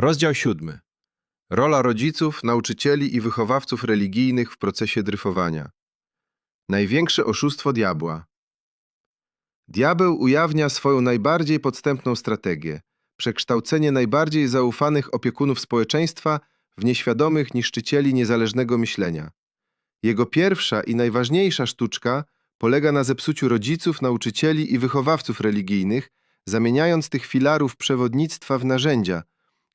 Rozdział siódmy. Rola rodziców, nauczycieli i wychowawców religijnych w procesie dryfowania. Największe oszustwo diabła. Diabeł ujawnia swoją najbardziej podstępną strategię przekształcenie najbardziej zaufanych opiekunów społeczeństwa w nieświadomych niszczycieli niezależnego myślenia. Jego pierwsza i najważniejsza sztuczka polega na zepsuciu rodziców, nauczycieli i wychowawców religijnych, zamieniając tych filarów przewodnictwa w narzędzia,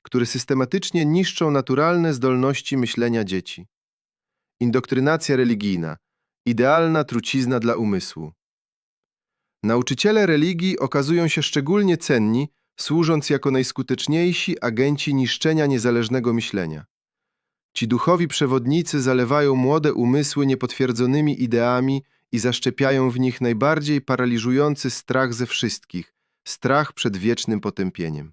które systematycznie niszczą naturalne zdolności myślenia dzieci. Indoktrynacja religijna idealna trucizna dla umysłu. Nauczyciele religii okazują się szczególnie cenni, służąc jako najskuteczniejsi agenci niszczenia niezależnego myślenia. Ci duchowi przewodnicy zalewają młode umysły niepotwierdzonymi ideami i zaszczepiają w nich najbardziej paraliżujący strach ze wszystkich strach przed wiecznym potępieniem.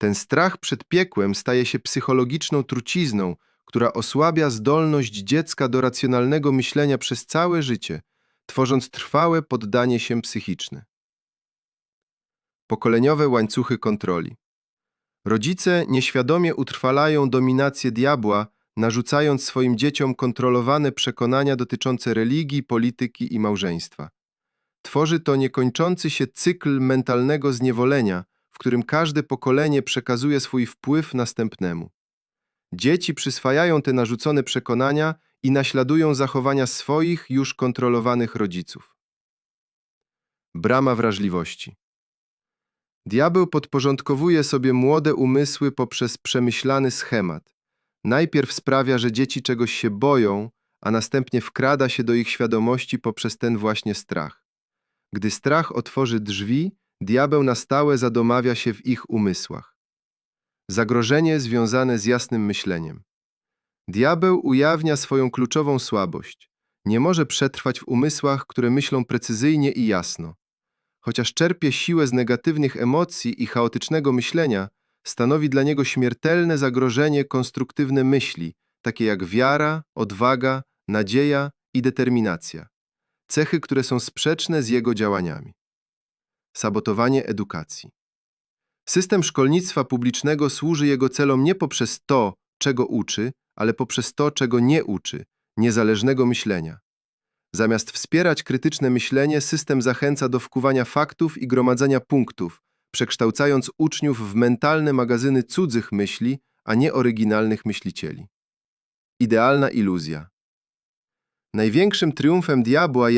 Ten strach przed piekłem staje się psychologiczną trucizną, która osłabia zdolność dziecka do racjonalnego myślenia przez całe życie, tworząc trwałe poddanie się psychiczne. Pokoleniowe łańcuchy kontroli. Rodzice nieświadomie utrwalają dominację diabła, narzucając swoim dzieciom kontrolowane przekonania dotyczące religii, polityki i małżeństwa. Tworzy to niekończący się cykl mentalnego zniewolenia, którym każde pokolenie przekazuje swój wpływ następnemu. Dzieci przyswajają te narzucone przekonania i naśladują zachowania swoich już kontrolowanych rodziców. Brama wrażliwości. Diabeł podporządkowuje sobie młode umysły poprzez przemyślany schemat. Najpierw sprawia, że dzieci czegoś się boją, a następnie wkrada się do ich świadomości poprzez ten właśnie strach. Gdy strach otworzy drzwi, diabeł na stałe zadomawia się w ich umysłach. Zagrożenie związane z jasnym myśleniem. Diabeł ujawnia swoją kluczową słabość. Nie może przetrwać w umysłach, które myślą precyzyjnie i jasno. Chociaż czerpie siłę z negatywnych emocji i chaotycznego myślenia, stanowi dla niego śmiertelne zagrożenie konstruktywne myśli, takie jak wiara, odwaga, nadzieja i determinacja. Cechy, które są sprzeczne z jego działaniami. Sabotowanie edukacji. System szkolnictwa publicznego służy jego celom nie poprzez to, czego uczy, ale poprzez to, czego nie uczy, niezależnego myślenia. Zamiast wspierać krytyczne myślenie, system zachęca do wkuwania faktów i gromadzenia punktów, przekształcając uczniów w mentalne magazyny cudzych myśli, a nie oryginalnych myślicieli. Idealna iluzja. Największym triumfem diabła